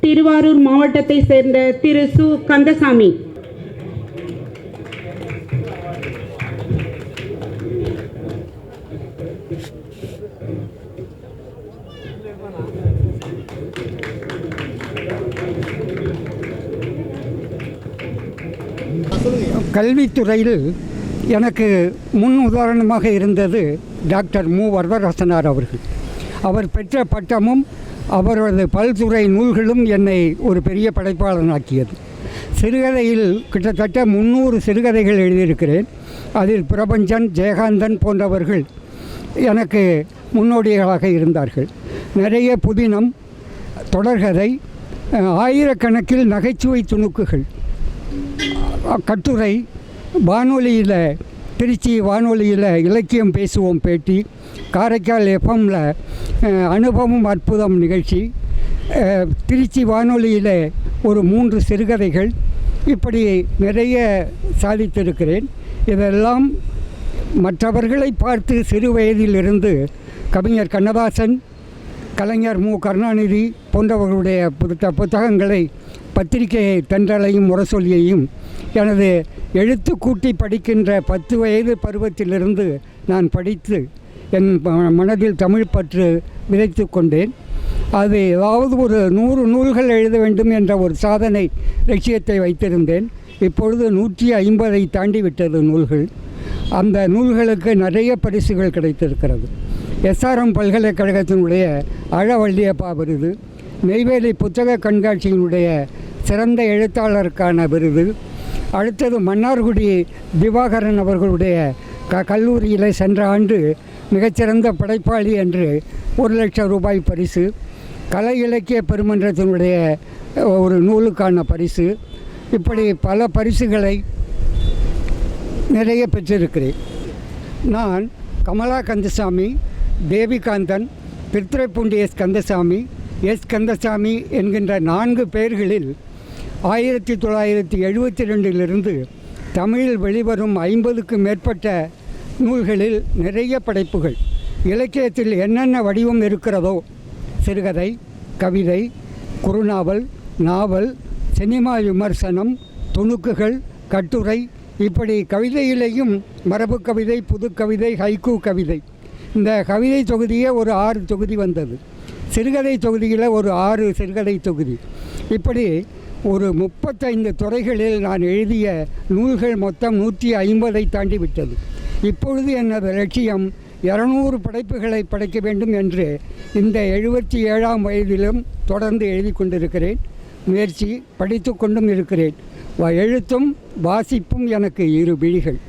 திருவாரூர் மாவட்டத்தை சேர்ந்த திரு சு. கந்தசாமி. கல்வித்துறையில் எனக்கு முன் உதாரணமாக இருந்தது டாக்டர் மு. வரதராசனார் அவர்கள். அவர் பெற்ற பட்டமும் அவரது பல்துறை நூல்களும் என்னை ஒரு பெரிய படைப்பாளனாக்கியது. சிறுகதையில் கிட்டத்தட்ட முந்நூறு சிறுகதைகள் எழுதியிருக்கிறேன். அதில் பிரபஞ்சன் ஜெயகாந்தன் போன்றவர்கள் எனக்கு முன்னோடிகளாக இருந்தார்கள். நிறைய புதினம் தொடர்கதை ஆயிரக்கணக்கில் நகைச்சுவை துணுக்குகள் கட்டுரை வானொலியில் திருச்சி வானொலியில் இலக்கியம் பேசுவோம் பேட்டி. காரைக்கால் எஃப்எம்மில் அனுபவம் அற்புதம் நிகழ்ச்சி. திருச்சி வானொலியில் ஒரு மூன்று சிறுகதைகள். இப்படி நிறைய சாதித்திருக்கிறேன். இதெல்லாம் மற்றவர்களை பார்த்து சிறு வயதிலிருந்து கவிஞர் கண்ணதாசன் கலைஞர் மு. கருணாநிதி போன்றவர்களுடைய புத்த புத்தகங்களை பத்திரிகை தென்றலையும் முரசொலியையும் எனது எழுத்து கூட்டி படிக்கின்ற பத்து வயது பருவத்திலிருந்து நான் படித்து என் ம- மனதில் தமிழ் பற்று விதைத்து கொண்டேன். அது ஏதாவது ஒரு நூறு நூல்கள் எழுத வேண்டும் என்ற ஒரு சாதனை லட்சியத்தை வைத்திருந்தேன். இப்பொழுது நூற்றி ஐம்பதை தாண்டி விட்டது நூல்கள். அந்த நூல்களுக்கு நிறைய பரிசுகள் கிடைத்திருக்கிறது. எஸ்ஆர்எம் பல்கலைக்கழகத்தினுடைய அழவள்ளியப்பா விருது. நெய்வேலி புத்தக கண்காட்சியினுடைய சிறந்த எழுத்தாளருக்கான விருது. அடுத்தது மன்னார்குடி திவாகரன் அவர்களுடைய க கல்லூரியில் சென்ற ஆண்டு மிகச்சிறந்த படைப்பாளி என்று ஒரு லட்சம் ரூபாய் பரிசு கலை இலக்கிய பெருமன்றத்தினுடைய ஒரு நூலுக்கான பரிசு இப்படி பல பரிசுகளை நிறைய பெற்றிருக்கிறேன். நான் கமலா கந்தசாமி தேவிகாந்தன் திருத்துறைப்பூண்டி கந்தசாமி எஸ். கந்தசாமி என்கின்ற நான்கு பெயர்களில் ஆயிரத்தி தொள்ளாயிரத்தி எழுபத்தி ரெண்டிலிருந்து தமிழில் வெளிவரும் ஐம்பதுக்கு மேற்பட்ட நூல்களில் நிறைய படைப்புகள். இலக்கியத்தில் என்னென்ன வடிவம் இருக்கிறதோ சிறுகதை கவிதை குறுநாவல் நாவல் சினிமா விமர்சனம் துணுக்குகள் கட்டுரை இப்படி கவிதையிலேயும் மரபு கவிதை புதுக்கவிதை ஹைக்கூ கவிதை. இந்த கவிதை தொகுதியே ஒரு ஆறு தொகுதி வந்தது. சிறுகதை தொகுதியில் ஒரு ஆறு சிறுகதை தொகுதி. இப்படி ஒரு முப்பத்தைந்து துறைகளில் நான் எழுதிய நூல்கள் மொத்தம் நூற்றி ஐம்பதை தாண்டி விட்டது. இப்பொழுது எனது லட்சியம் இரநூறு படைப்புகளை படைக்க வேண்டும் என்று இந்த எழுபத்தி ஏழாம் வயதிலும் தொடர்ந்து எழுதி கொண்டிருக்கிறேன். முயற்சி படித்து கொண்டும் இருக்கிறேன். எழுத்தும் வாசிப்பும் எனக்கு இரு விழிகள்.